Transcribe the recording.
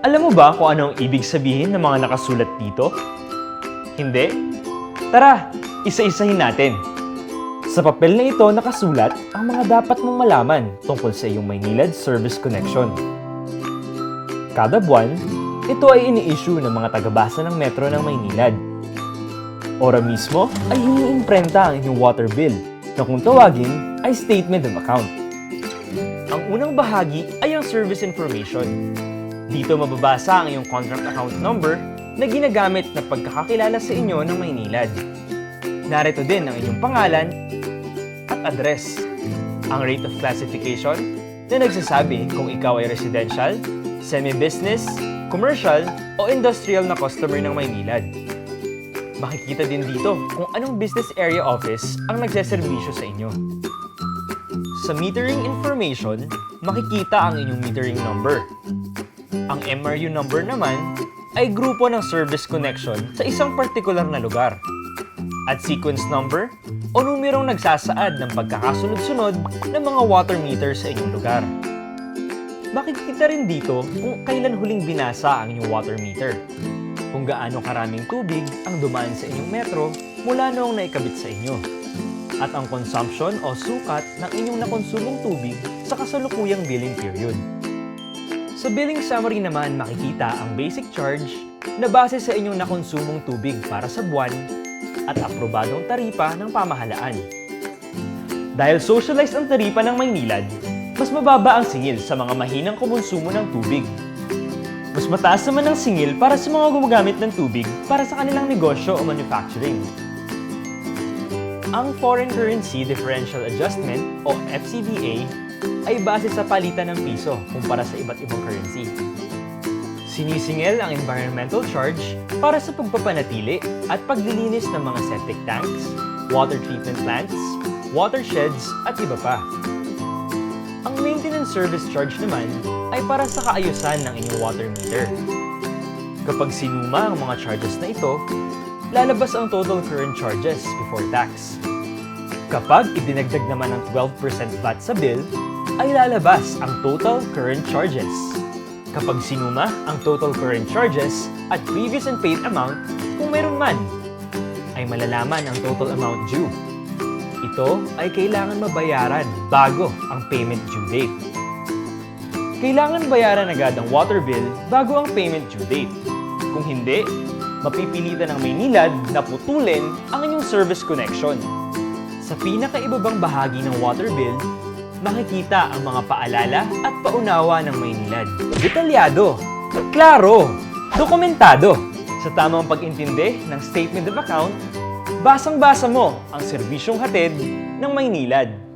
Alam mo ba kung ano ang ibig sabihin ng mga nakasulat dito? Hindi? Tara, isa-isahin natin. Sa papel na ito nakasulat ang mga dapat mong malaman tungkol sa iyong Maynilad Service Connection. Kada buwan, ito ay ini-issue ng mga tagabasa ng metro ng Maynilad. Ora mismo ay hiniimprenta ang inyong water bill na kung tawagin ay Statement of Account. Ang unang bahagi ay ang service information. Dito mababasa ang iyong contract account number na ginagamit na pagkakakilala sa inyo ng Maynilad. Narito din ang inyong pangalan at address. Ang rate of classification na nagsasabi kung ikaw ay residential, semi-business, commercial o industrial na customer ng Maynilad. Makikita din dito kung anong business area office ang nagseserbisyo sa inyo. Sa metering information, makikita ang inyong metering number. Ang MRU number naman ay grupo ng service connection sa isang partikular na lugar. At sequence number o numerong nagsasaad ng pagkakasunod-sunod ng mga water meter sa inyong lugar. Makikita rin dito kung kailan huling binasa ang inyong water meter. Kung gaano karaming tubig ang dumaan sa inyong metro mula noong naikabit sa inyo. At ang consumption o sukat ng inyong nakonsumong tubig sa kasalukuyang billing period. Sa billing summary naman makikita ang basic charge na base sa inyong nakonsumong tubig para sa buwan at aprobadong taripa ng pamahalaan. Dahil socialized ang taripa ng Maynilad, mas mababa ang singil sa mga mahinang kumonsumo ng tubig. Mas mataas naman ang singil para sa mga gumagamit ng tubig para sa kanilang negosyo o manufacturing. Ang Foreign Currency Differential Adjustment o FCDA ay base sa palitan ng piso kumpara sa iba't ibang currency. Sinisingil ang environmental charge para sa pagpapanatili at paglilinis ng mga septic tanks, water treatment plants, watersheds at iba pa. Ang maintenance service charge naman ay para sa kaayusan ng inyong water meter. Kapag sinuma ang mga charges na ito, lalabas ang total current charges before tax. Kapag idinagdag naman ng 12% VAT sa bill, ay lalabas ang total current charges. Kapag sinuma ang total current charges at previous and paid amount, kung meron man, ay malalaman ang total amount due. Ito ay kailangan mabayaran bago ang payment due date. Kailangan bayaran agad ang water bill bago ang payment due date. Kung hindi, mapipilitan ng Maynilad na putulin ang inyong service connection. Sa pinakaibabang bahagi ng water bill, makikita ang mga paalala at paunawa ng Maynilad. Detalyado, klaro, dokumentado. Sa tamang pag-intindi ng Statement of Account, basang-basa mo ang serbisyong hatid ng Maynilad.